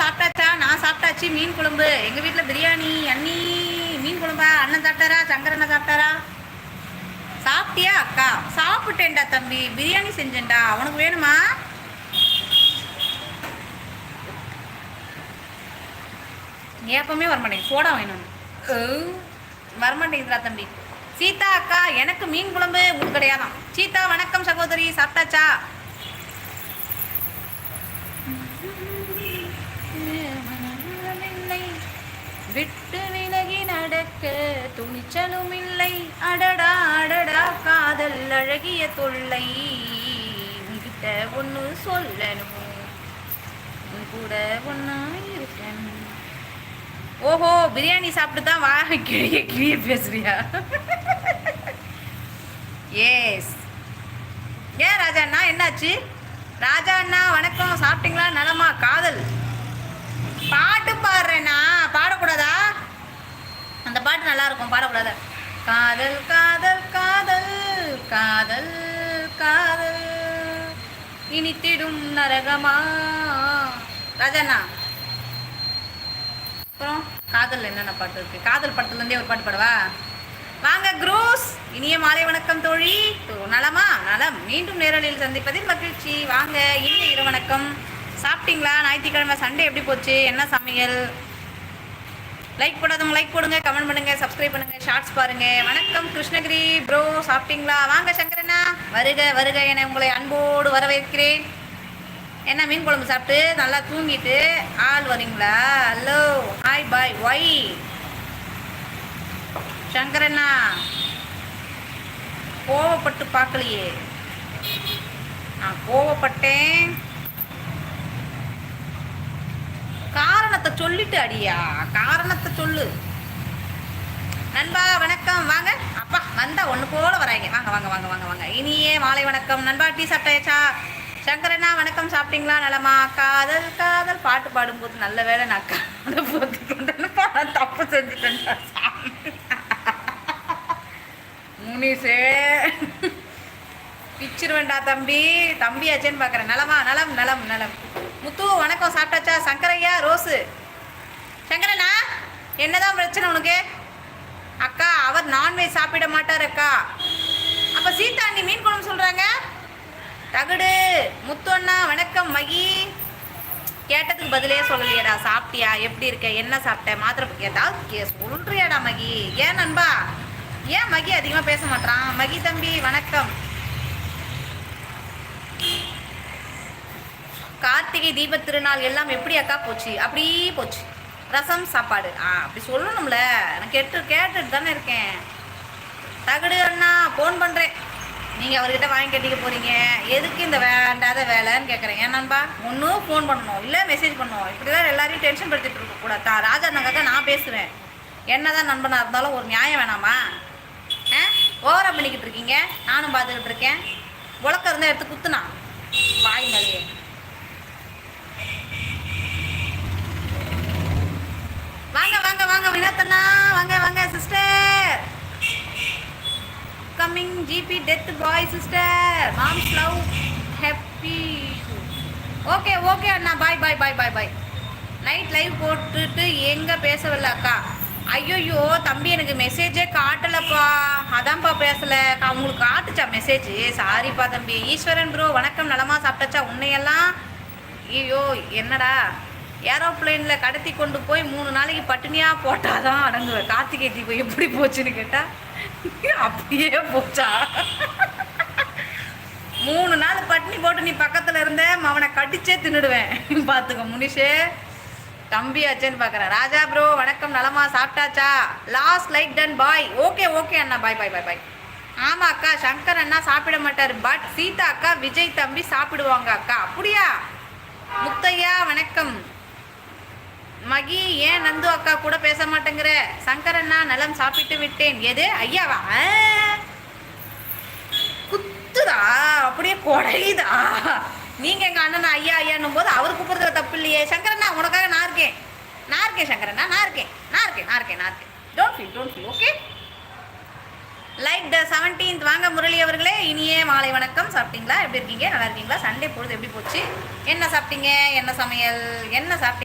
சாப்பிட்டாச்சா? நான் சாப்பிட்டாச்சு. மீன் குழம்பு. எங்க வீட்ல பிரியாணி அண்ணி. மீன் குழம்பா? அண்ணன் சாப்பிட்டாரா? சங்கர் அண்ணன் சாப்பிட்டாரா? சாப்பிட்டியா அக்கா? சாப்பிட்டேன்டா தம்பி. பிரியாணி செஞ்சேன்டா. உனக்கு வேணுமா? ஏப்பமே வரமாட்டேங்குது சோடா வேணும். வரமாட்டேங்குதுடா தம்பி. சீதா அக்கா எனக்கு மீன் குழம்பு உங்களுக்கு கிடையாதான். சீதா வணக்கம் சகோதரி. சாப்பிட்டாச்சா? விட்டு விலகி நடக்க துணிச்சலும் இல்லை அடடா அடடா காதல் அழகிய தொல்லை. உன்கிட்ட ஒன்று சொல்லணும். உன் கூட ஒன்றா இருக்கணும். ஓஹோ பிரியாணி சாப்பிட்டு தான் வா கிளிய கிளிய பேசுறியா? எஸ் ஏன் ராஜா அண்ணா என்னாச்சு? ராஜா அண்ணா வணக்கம். சாப்பிட்டீங்களா? நலமா? காதல். பாட்டு பாடுறேனா? பாடக்கூடாதா? அந்த பாட்டு நல்லா இருக்கும் பாடக்கூடாதா. காதல் காதல் காதல் காதல் காதல். இனித்திடும் நரகமா? ரஜனா. அப்புறம் காதல் என்னென்ன பாட்டு இருக்கு? காதல் படத்துலேருந்தே ஒரு பாட்டு பாடவா? வாங்க குரூஸ். இனிய மாலை வணக்கம் தோழி. நலமா? நலம். மீண்டும் நேரலில் சந்திப்பதில் மகிழ்ச்சி. வாங்க இனிய இரு வணக்கம். சாப்பிட்டீங்களா? ஞாயிற்றுக்கிழமை சண்டே எப்படி போச்சு? என்ன சமையல்? லைக் போடாதவங்க லைக் போடுங்க கமெண்ட் பண்ணுங்க சப்ஸ்கிரைப் பண்ணுங்க ஷார்ட்ஸ் பாருங்க. வணக்கம் கிருஷ்ணகிரி ப்ரோ சாப்பிட்டீங்களா? வாங்க சங்கரண்ணா. வருக வருக என உங்களை அன்போடு வரவேற்கிறேன். என்ன மீன் குழம்பு சாப்பிட்டு நல்லா தூங்கிட்டு ஆள் வரீங்களா? ஹலோ ஹாய் பாய் ஒய் சங்கரண்ணா கோவப்பட்டு பார்க்கலையே. நான் கோவப்பட்டேன். காரணத்தை சொல்லிட்டு அடியா. காரணத்தை சொல்லு. நண்பா வணக்கம். வாங்க. அப்பா வந்தா ஒன்று போல வராங்க. வாங்க வாங்க வாங்க வாங்க வாங்க. இனியே மாலை வணக்கம். நண்பா டீ சாப்பிட்டாச்சா? சங்கரண்ணா வணக்கம். சாப்பிட்டீங்களா? நலமா? காதல் காதல். பாட்டு பாடும்போது நல்ல வேளை நான் காதை போட்டுக்கிட்டேன்ப்பா நான் தப்பு செஞ்சுட்டேன். முனிசே. பிச்சிருவேண்டா தம்பி. தம்பி ஆச்சேன்னு பார்க்குறேன். நலமா? நலம் நலம் நலம். முத்து வணக்கம். சாப்பிட்டாச்சா? சங்க ரோஸு சங்கரண்ணா என்னதான் பிரச்சனை உனக்கு? அக்கா அவர் நான்வெஜ் சாப்பிட மாட்டார் அக்கா. அப்போ சீதா மீன் குழம்பு சொல்கிறாங்க தகுடு முத்து அண்ணா வணக்கம் மகி. கேட்டதுக்கு பதிலே சொல்லலையடா சாப்பிட்டியா? எப்படி இருக்க? என்ன சாப்பிட்ட? மாத்திரை ஏதாவது கே சொல்றியாடா மகி. ஏன் நண்பா? ஏன் மகி அதிகமாக பேச மாட்டான் மகி தம்பி வணக்கம். கார்த்திகை தீபத் திருநாள் எல்லாம் எப்படி அக்கா போச்சு? அப்படி போச்சு. ரசம் சாப்பாடு. ஆ அப்படி சொல்லணும்ல. நான் கேட்டு கேட்டுட்டு தானே இருக்கேன். தகடு அண்ணா ஃபோன் பண்ணுறேன் நீங்கள் அவர்கிட்ட வாங்கி கட்டிக்க போகிறீங்க எதுக்கு இந்த வேண்டாத வேலைன்னு கேட்குறேன் ஏன் நண்பா? ஒன்றும் ஃபோன் பண்ணணும். இல்லை மெசேஜ் பண்ணணும் இப்படி தான் எல்லாரையும் டென்ஷன் படுத்திட்டு இருக்கக்கூடாது தான் ராஜா அண்ணாக்காக நான் பேசுவேன். என்னதான் நண்பனாக இருந்தாலும் ஒரு நியாயம் வேணாமா? ஆ? ஓவரா பண்ணிக்கிட்டு இருக்கீங்க. நானும் பார்த்துக்கிட்டு இருக்கேன். உலக்கம் இருந்தால் எடுத்து குத்துனா வாய் மேலேயே வாங்க வாங்க வாங்க வினோத்தண்ணா வாங்க வாங்க sister coming GB death bye sister moms love happy okay okay அண்ணா. Bye bye bye bye bye night live போட்டுட்டு எங்கே பேசவில்லை அக்கா? ஐயோயோ தம்பி எனக்கு மெசேஜே காட்டலப்பா. அதான்ப்பா பேசலை. அவங்களுக்கு காட்டுச்சா மெசேஜ் சாரிப்பா தம்பி. ஈஸ்வரன் ப்ரோ வணக்கம். நலமா சாப்பிட்டாச்சா? உன்னையெல்லாம்? ஐயோ என்னடா? ஏரோப்ளேனில் கடத்தி கொண்டு போய் மூணு நாளைக்கு பட்டினியாக போட்டாதான் அடங்குவேன் கார்த்திகை தீபம் எப்படி போச்சுன்னு கேட்டால் அப்படியே போச்சா. மூணு நாள் பட்டினி போட்டு நீ பக்கத்தில் இருந்த அவனை கடிச்சே தின்னுடுவேன். பார்த்துக்க முனிஷே. தம்பியாச்சேன்னு பார்க்குறேன் ராஜா ப்ரோ வணக்கம் நலமா சாப்பிட்டாச்சா? Last like done bye okay okay அண்ணா பாய் பாய் பாய் பாய் ஆமாம் அக்கா சங்கர் அண்ணா சாப்பிட மாட்டார். பட் சீதா அக்கா விஜய் தம்பி சாப்பிடுவாங்க அக்கா. அப்படியா? முத்தையா வணக்கம். மகி ஏன் நந்து அக்கா கூட பேச மாட்டேங்கிற? சங்கரண்ணா நலம் சாப்பிட்டு விட்டேன். எது? ஐயாவா? குத்துதா? அப்படியே குடையுதா? நீங்க எங்க அண்ணன் ஐயா ஐயான்னும் போது அவர் கூப்பிடுறது தப்பு இல்லையே. சங்கரண்ணா உனக்காக நான் இருக்கேன். நான் இருக்கேன் சங்கரண்ணா. நான் இருக்கேன். நான் இருக்கேன் நான் இருக்கேன் நான் இருக்கேன். Don't feel don't feel okay like the seventeenth வாங்க முரளி அவர்களே. இனியே மாலை வணக்கம். சாப்பிட்டீங்களா? எப்படி இருக்கீங்க? நல்லா இருக்கீங்களா? சண்டே பொழுது எப்படி போச்சு? என்ன சாப்பிட்டீங்க? என்ன சமையல்? என்ன சாப்பிட்டீங்க?